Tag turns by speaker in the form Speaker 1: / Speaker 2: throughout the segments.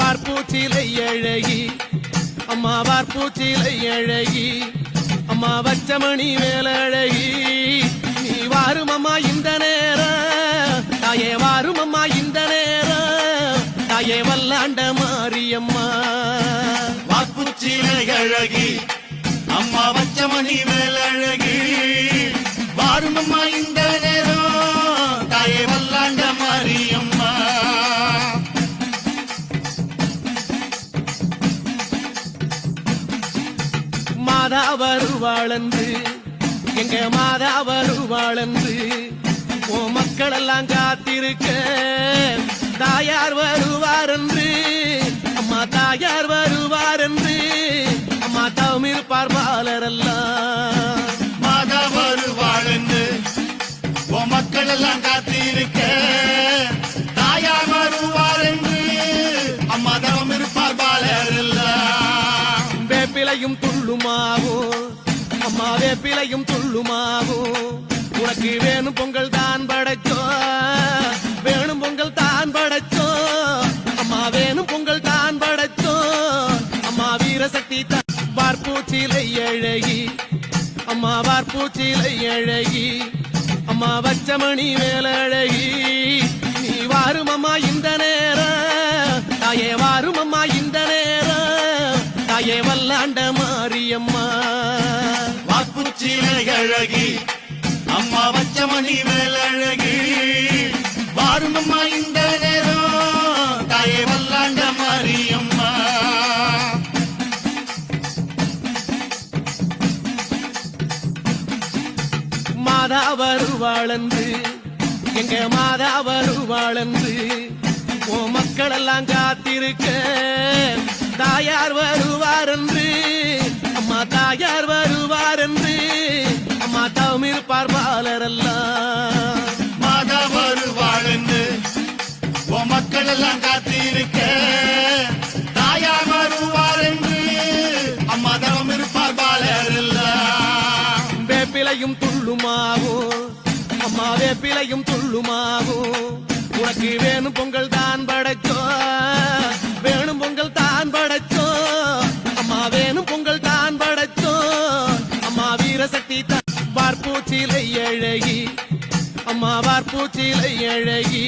Speaker 1: அம்மாவார் பூச்சிலை அழகி அம்மாவார் பூச்சிலை அழகி அம்மா வச்சமணி மேல அழகி. நீ வாரும் அம்மா இந்த நேரம் தாயே வாரும் அம்மா இந்த நேரம் தாயே வல்லாண்ட மாரியம்மா.
Speaker 2: வாக்குச்சிலை அழகி அம்மா வச்சமணி மேல் அழகி வாரும் அம்மா இந்த
Speaker 1: மாதா வருவாளன்று எங்க மாதா வருவாளன்று ஓ மக்கள் எல்லாம் காத்திருக்க. தாயார் வருவாரென்று அம்மா தாயார் வருவாரென்று அம்மா தவமிரு பார்ப்பாளரெல்லாம்
Speaker 2: மாதா வருவாழ்ந்து ஓ மக்கள் எல்லாம் காத்திருக்க. தாயார் வருவார் என்று அம்மா
Speaker 1: வேப்பிலையும் அம்மா வேப்பிலையும் துள்ளுமாகும். உனக்கு வேணும் பொங்கல் தான் படைச்சோ. வேணும் பொங்கல் தான் படைச்சோ. அம்மா வேணும் பொங்கல் தான் படைச்சோ. அம்மா வீரசக்தி தான். வார்பூச்சிலை அழகி. அம்மா வார்பூச்சிலை அழகி. அம்மா வச்சமணி மேல அழகி. நீ வாரும் அம்மா இந்த நேரம். தாயே வாரும் அம்மா
Speaker 2: வாக்குச்சிலை அழகி. அம்மா வச்சமணி மேல் அழகி. வாருமம்மா இந்த நேரம். தாயே வல்லாண்ட மாரியம்மா.
Speaker 1: மாதா வருவாளன்று எங்க மாதா வருவாளன்று ஓ மக்கள் எல்லாம் காத்திருக்க. தாயார் வருவாரென்று. அம்மா தாயார் பார்ப்பாளரெல்லாம்
Speaker 2: மாதா வருவாழ்ந்து ஓ மக்கள் எல்லாம் காத்திருக்க தாயார் வருவார் என்று அம்மா தவம் இருப்பார் பாலர் எல்லாம்
Speaker 1: வேப்பிலையும் துள்ளுமாகும் அம்மா வேப்பிலையும் துள்ளுமாகும் உனக்கு வேணும் பொங்கல் பூச்சிலை அழகி அம்மாவார் பூச்சிலை அழகி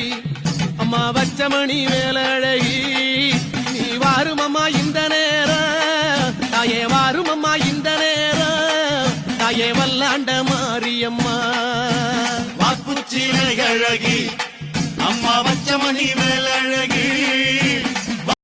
Speaker 1: அம்மா வச்சமணி மேல அழகி. நீ வாரும் அம்மா இந்த நேரம் தாயே வாரும் அம்மா இந்த நேரம் தாயே வல்லாண்ட மாரியம்மா.
Speaker 2: வாக்குச்சிலை அழகி அம்மா வச்சமணி மேல் அழகி.